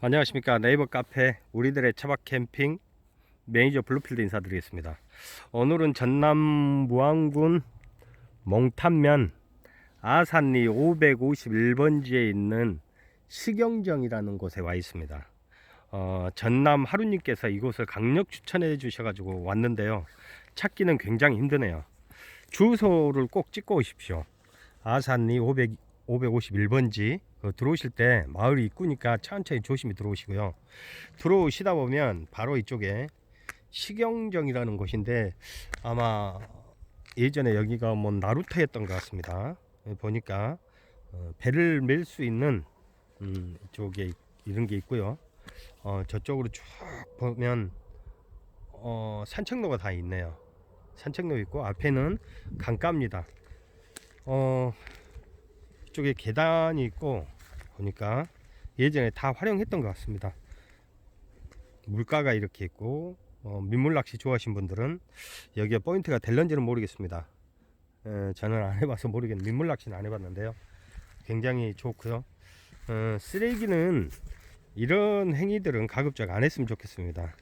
안녕하십니까. 네이버 카페 우리들의 차박 캠핑 매니저 블루필드 인사드리겠습니다. 오늘은 전남 무안군 몽탄면 아산리 551번지에 있는 식영정이라는 곳에 와 있습니다. 어, 전남 하루님께서 이곳을 강력 추천해 주셔 가지고 왔는데요. 찾기는 굉장히 힘드네요. 주소를 꼭 찍고 오십시오. 아산리 500, 551번지 그 들어오실 때 마을 입구니까 천천히 조심히 들어오시고요. 들어오시다 보면 바로 이쪽에 식영정이라는 곳인데 아마 예전에 여기가 뭐 나루터였던 것 같습니다. 보니까 어, 배를 멜 수 있는 음, 이쪽에 이런 게 있고요. 어, 저쪽으로 쭉 보면 어, 산책로가 다 있네요. 산책로 있고 앞에는 강가입니다. 어, 이쪽에 계단이 있고 보니까 예전에 다 활용했던 것 같습니다. 물가가 이렇게 있고 어, 민물 낚시 좋아하신 분들은 여기에 포인트가 될런지는 모르겠습니다. 에, 저는 안 해봐서 모르겠는데 민물 낚시는 안 해봤는데요. 굉장히 좋고요. 어, 쓰레기는 이런 행위들은 가급적 안 했으면 좋겠습니다.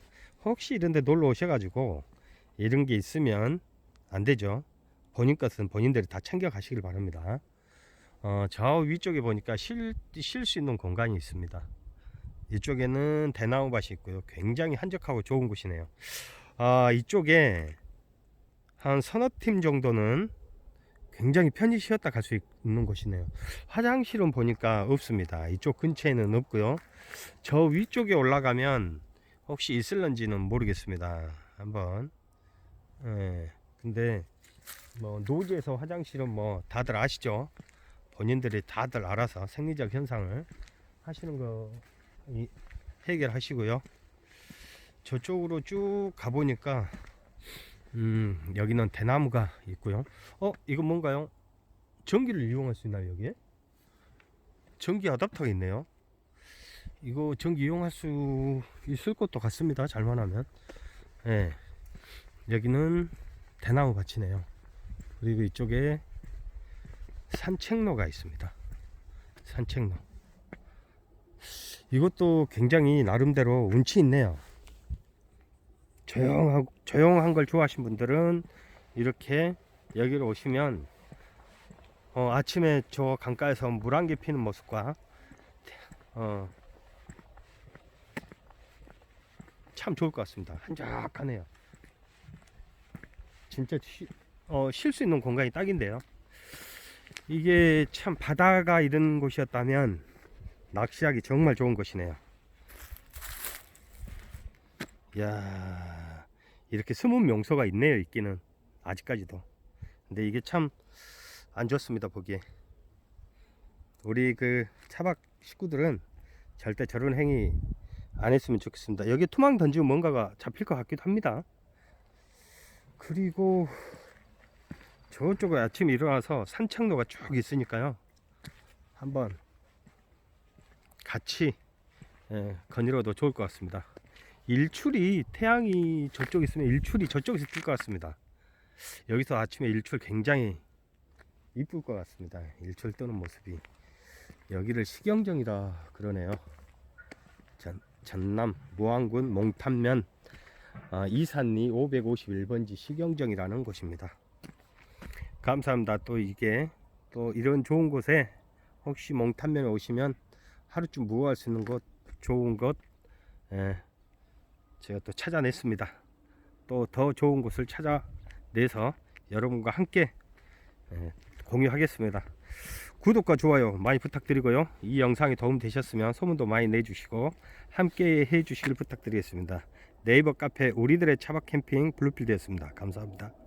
혹시 이런데 놀러 오셔가지고 이런 게 있으면 안 되죠. 본인 것은 본인들이 다 챙겨 가시길 바랍니다. 어, 저 위쪽에 보니까 쉴 수 있는 공간이 있습니다. 이쪽에는 대나무밭이 있고요. 굉장히 한적하고 좋은 곳이네요. 아, 이쪽에 한 서너 팀 정도는 굉장히 편히 쉬었다 갈 수 있는 곳이네요. 화장실은 보니까 없습니다. 이쪽 근처에는 없고요. 저 위쪽에 올라가면 혹시 있을런지는 모르겠습니다. 한번. 예. 근데 뭐 노지에서 화장실은 뭐 다들 아시죠? 본인들이 다들 알아서 생리적 현상을 하시는 거 이- 해결하시고요. 저쪽으로 쭉 가보니까 음, 여기는 대나무가 있고요. 어, 이건 뭔가요? 전기를 이용할 수 있나요, 여기에? 전기 어답터가 있네요. 이거 전기 이용할 수 있을 것도 같습니다. 잘만 하면. 예. 여기는 대나무 밭이네요. 그리고 이쪽에 산책로가 있습니다. 산책로. 이것도 굉장히 나름대로 운치 있네요. 조용하고 조용한 걸 좋아하시는 분들은 이렇게 여기로 오시면 어, 아침에 저 강가에서 물한개 피는 모습과 어, 참 좋을 것 같습니다. 한적하네요. 진짜 어, 쉴수 있는 공간이 딱인데요. 이게 참 바다가 이런 곳이었다면 낚시하기 정말 좋은 곳이네요. 야 이렇게 숨은 명소가 있네요. 있기는 아직까지도. 근데 이게 참 안 좋습니다. 보기에. 우리 그 차박 식구들은 절대 저런 행위 안 했으면 좋겠습니다. 여기 투망 던지면 뭔가가 잡힐 것 같기도 합니다. 그리고 저쪽에 아침에 일어나서 산책로가 쭉 있으니까요. 한번 같이 예, 거닐어도 좋을 것 같습니다. 일출이 태양이 저쪽에 있으면 일출이 저쪽에서 뜰 것 같습니다. 여기서 아침에 일출 굉장히 이쁠 것 같습니다. 일출 뜨는 모습이 여기를 식영정이라 그러네요. 전, 전남 무안군 몽탄면 아, 이산리 551번지 식영정이라는 곳입니다. 감사합니다. 또 이게 또 이런 좋은 곳에 혹시 몽탄면에 오시면 하루쯤 무어할 수 있는 곳 좋은 곳 예, 제가 또 찾아냈습니다. 또 더 좋은 곳을 찾아내서 여러분과 함께 예, 공유하겠습니다. 구독과 좋아요 많이 부탁드리고요. 이 영상이 도움 되셨으면 소문도 많이 내주시고 함께 해주시길 부탁드리겠습니다. 네이버 카페 우리들의 차박 캠핑 블루필드였습니다. 감사합니다.